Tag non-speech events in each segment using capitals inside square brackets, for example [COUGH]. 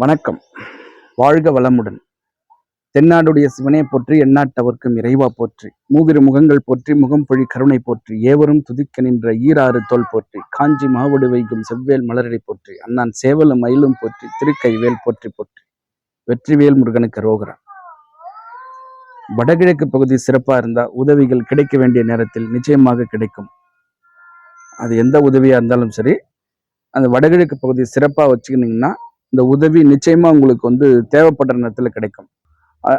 வணக்கம். வாழ்க வளமுடன். தென்னாடுடைய சிவனே போற்றி எண்ணாட்டவர்க்கும் இறைவா போற்றி. மூதிரு முகங்கள் போற்றி முகம் பொழி கருணை போற்றி. ஏவரும் துதிக்க நின்ற ஈராறு தோல் போற்றி. காஞ்சி மாவடு வைக்கும் செவ்வேல் மலரடி போற்றி. அண்ணான் சேவலும் மயிலும் போற்றி. திருக்கைவேல் போற்றி போற்றி. வெற்றிவேல் முருகனுக்கு ரோகரா வடகிழக்கு பகுதி சிறப்பாக இருந்தால் உதவிகள் கிடைக்க வேண்டிய நேரத்தில் நிச்சயமாக கிடைக்கும். அது எந்த உதவியாக இருந்தாலும் சரி அந்த வடகிழக்கு பகுதி சிறப்பாக வச்சுக்கினீங்கன்னா இந்த உதவி நிச்சயமாக உங்களுக்கு வந்து தேவைப்படுற நேரத்தில் கிடைக்கும்.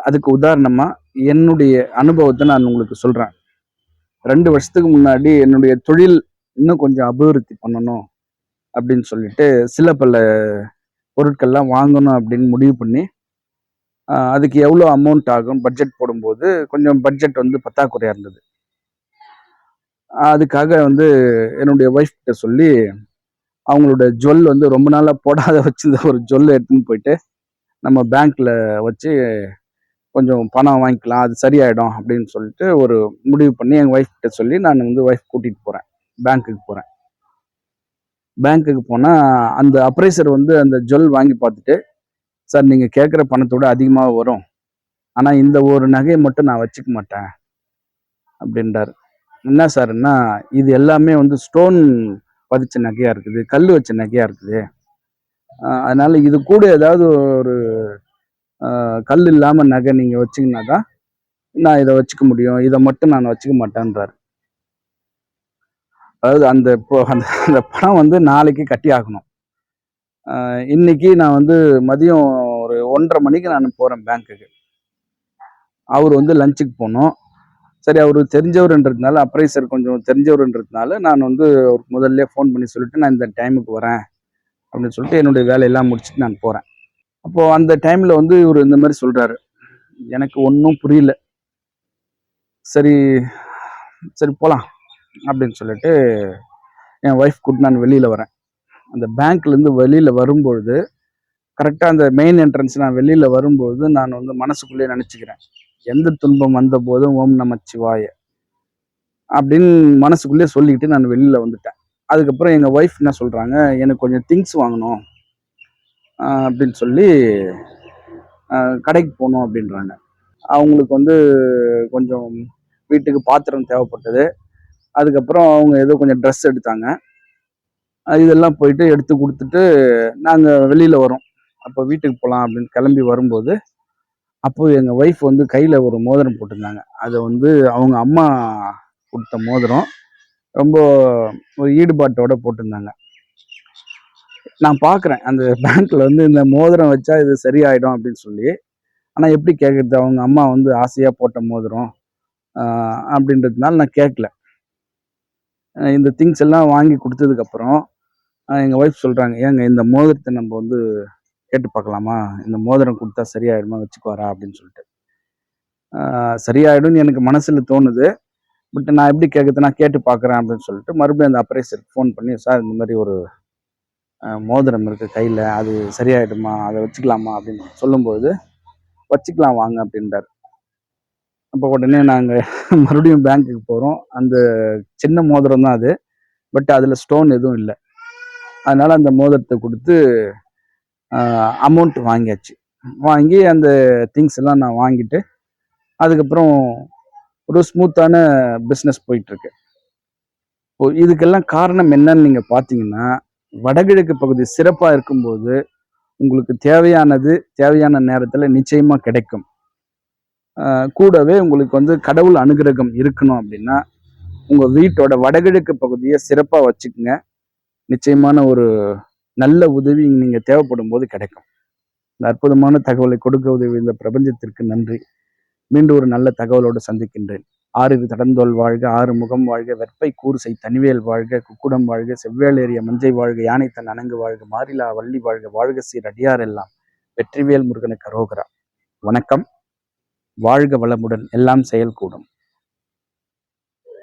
அதுக்கு உதாரணமாக என்னுடைய அனுபவத்தை நான் உங்களுக்கு சொல்கிறேன் ரெண்டு வருஷத்துக்கு முன்னாடி என்னுடைய தொழில் இன்னும் கொஞ்சம் அபிவிருத்தி பண்ணணும் அப்படின்னு சொல்லிட்டு சில பல பொருட்கள்லாம் வாங்கணும் அப்படின்னு முடிவு பண்ணி அதுக்கு எவ்வளோ அமௌண்ட் ஆகும் பட்ஜெட் போடும்போது கொஞ்சம் பட்ஜெட் வந்து பத்தாக்குறையாக இருந்தது. அதுக்காக வந்து என்னுடைய ஒய்ஃப்கிட்ட சொல்லி அவங்களோட ஜொல் வந்து ரொம்ப நாளாக போடாத வச்சிருந்த ஒரு ஜொல் எடுத்துன்னு போயிட்டு நம்ம பேங்க்கில் வச்சு கொஞ்சம் பணம் வாங்கிக்கலாம் அது சரியாயிடும் அப்படின்னு சொல்லிட்டு ஒரு முடிவு பண்ணி எங்கள் ஒய்ஃப் கிட்ட சொல்லி நான் வந்து ஒய்ஃப் கூட்டிகிட்டு போகிறேன் பேங்க்குக்கு போகிறேன் பேங்க்குக்கு போனால் அந்த அப்ரைசர் வந்து அந்த ஜுவல் வாங்கி பார்த்துட்டு சார் நீங்கள் கேட்குற பணத்தோட அதிகமாக வரும். ஆனால் இந்த ஒரு நகையை மட்டும் நான் வச்சுக்க மாட்டேன். அப்படின்றார். என்ன சார்னா இது எல்லாமே வந்து ஸ்டோன் பதிச்ச நகையாக இருக்குது கல் வச்ச நகையாக இருக்குது. அதனால் இது கூட ஏதாவது ஒரு கல் இல்லாமல் நகை நீங்கள் வச்சீங்கன்னா தான் நான் இதை வச்சுக்க முடியும். இதை மட்டும் நான் வச்சுக்க மாட்டேன்றாரு. அதாவது அந்த இப்போ அந்த அந்த பணம் வந்து நாளைக்கு கட்டி ஆகணும். இன்னைக்கு நான் வந்து மதியம் ஒரு ஒன்றரை மணிக்கு நான் போகிறேன் பேங்க்குக்கு. அவர் வந்து லஞ்சுக்கு போனோம் சரி அவர் தெரிஞ்சவருன்றதுனால அப்ரைசர் கொஞ்சம் தெரிஞ்சவருன்றதுனால நான் வந்து அவருக்கு முதல்ல ஃபோன் பண்ணி சொல்லிட்டு நான் இந்த டைமுக்கு வரேன் அப்படின்னு சொல்லிட்டு என்னுடைய வேலையெல்லாம் முடிச்சுட்டு நான் போகிறேன் அப்போது அந்த டைமில் வந்து இவர் இந்த மாதிரி சொல்கிறாரு எனக்கு ஒன்றும் புரியல. சரி சரி போகலாம் அப்படின்னு சொல்லிட்டு என் ஒய்ஃப் கூட்டு நான் வெளியில் வரேன். அந்த பேங்க்லேருந்து வெளியில் வரும்பொழுது கரெக்டாக அந்த மெயின் என்ட்ரன்ஸ் நான் வெளியில் வரும்பொழுது நான் வந்து மனசுக்குள்ளேயே நினச்சிக்கிறேன். எந்த துன்பம் வந்த போதும் ஓம் நமச்சிவாய அப்படின்னு மனசுக்குள்ளேயே சொல்லிக்கிட்டு நான் வெளியில் வந்துட்டேன். அதுக்கப்புறம் எங்கள் ஒய்ஃப் என்ன சொல்கிறாங்க எனக்கு கொஞ்சம் திங்ஸ் வாங்கணும் அப்படின்னு சொல்லி கடைக்கு போகணும் அப்படின்றாங்க. அவங்களுக்கு வந்து கொஞ்சம் வீட்டுக்கு பாத்திரம் தேவைப்பட்டது. அதுக்கப்புறம் அவங்க ஏதோ கொஞ்சம் ட்ரெஸ் எடுத்தாங்க. இதெல்லாம் போயிட்டு எடுத்து கொடுத்துட்டு நாங்கள் வெளியில் வரோம். அப்போ வீட்டுக்கு போகலாம் அப்படின்னு கிளம்பி வரும்போது அப்போ எங்கள் ஒய்ஃப் வந்து கையில் ஒரு மோதிரம் போட்டிருந்தாங்க. அதை வந்து அவங்க அம்மா கொடுத்த மோதிரம். ரொம்ப ஒரு ஈடுபாட்டோட போட்டிருந்தாங்க. நான் பார்க்குறேன். அந்த பேங்க்கில் வந்து இந்த மோதிரம் வச்சா இது சரியாயிடும் அப்படின்னு சொல்லி. ஆனால் எப்படி கேட்குறது அவங்க அம்மா வந்து ஆசையாக போட்ட மோதிரம். அப்படின்றதுனால நான் கேட்கல இந்த திங்ஸ் எல்லாம் வாங்கி கொடுத்ததுக்கப்புறம் எங்கள் ஒய்ஃப் சொல்கிறாங்க ஏங்க இந்த மோதிரத்தை நம்ம வந்து கேட்டு பார்க்கலாமா? இந்த மோதிரம் கொடுத்தா சரியாயிடுமா வச்சுக்குவாரா? அப்படின்னு சொல்லிட்டு. சரியாயிடும்னு எனக்கு மனசில் தோணுது. பட் நான் எப்படி கேட்குறது நான் கேட்டு பார்க்குறேன் அப்படின்னு சொல்லிட்டு மறுபடியும் அந்த அப்ரைசருக்கு ஃபோன் பண்ணி சார் இந்த மாதிரி ஒரு மோதிரம் இருக்குது கையில். அது சரியாயிடுமா? அதை வச்சுக்கலாமா? அப்படின்னு சொல்லும்போது வச்சுக்கலாம் வாங்க அப்படின்றார். அப்போ உடனே நாங்கள் [LAUGHS] மறுபடியும் பேங்க்குக்கு போகிறோம் அந்த சின்ன மோதிரம் தான் அது. பட் அதில் ஸ்டோன் எதுவும் இல்லை. அதனால் அந்த மோதிரத்தை கொடுத்து அமௌண்ட் வாங்கியாச்சு. வாங்கி அந்த திங்ஸ் எல்லாம் நான் வாங்கிட்டு அதுக்கப்புறம் ஒரு ஸ்மூத்தான பிஸ்னஸ் போயிட்டுருக்கு. இப்போ இதுக்கெல்லாம் காரணம் என்னன்னு நீங்கள் பார்த்தீங்கன்னா வடகிழக்கு பகுதி சிறப்பாக இருக்கும்போது உங்களுக்கு தேவையானது தேவையான நேரத்தில் நிச்சயமாக கிடைக்கும். கூடவே உங்களுக்கு வந்து கடவுள் அனுகிரகம் இருக்கணும் அப்படின்னா உங்கள் வீட்டோட வடகிழக்கு பகுதியை சிறப்பாக வச்சுக்கோங்க. நிச்சயமான ஒரு நல்ல உதவி நீங்கள் தேவைப்படும் போது கிடைக்கும். இந்த அற்புதமான தகவலை கொடுக்க உதவி இந்த பிரபஞ்சத்திற்கு நன்றி. மீண்டும் ஒரு நல்ல தகவலோடு சந்திக்கின்றேன். ஆறு தடந்தோல் வாழ்க ஆறு முகம் வாழ்க வெப்பை கூறுசை தனிவேல் வாழ்க குக்குடம் வாழ்க செவ்வேலேறிய மஞ்சை வாழ்க யானை தன் அணங்கு வாழ்க மாறிலா வள்ளி வாழ்க வாழ்க சீர் அடியார் எல்லாம் வெற்றிவேல் முருகனுக்கு அரோகரா. வணக்கம். வாழ்க வளமுடன் எல்லாம் செயல் கூடும்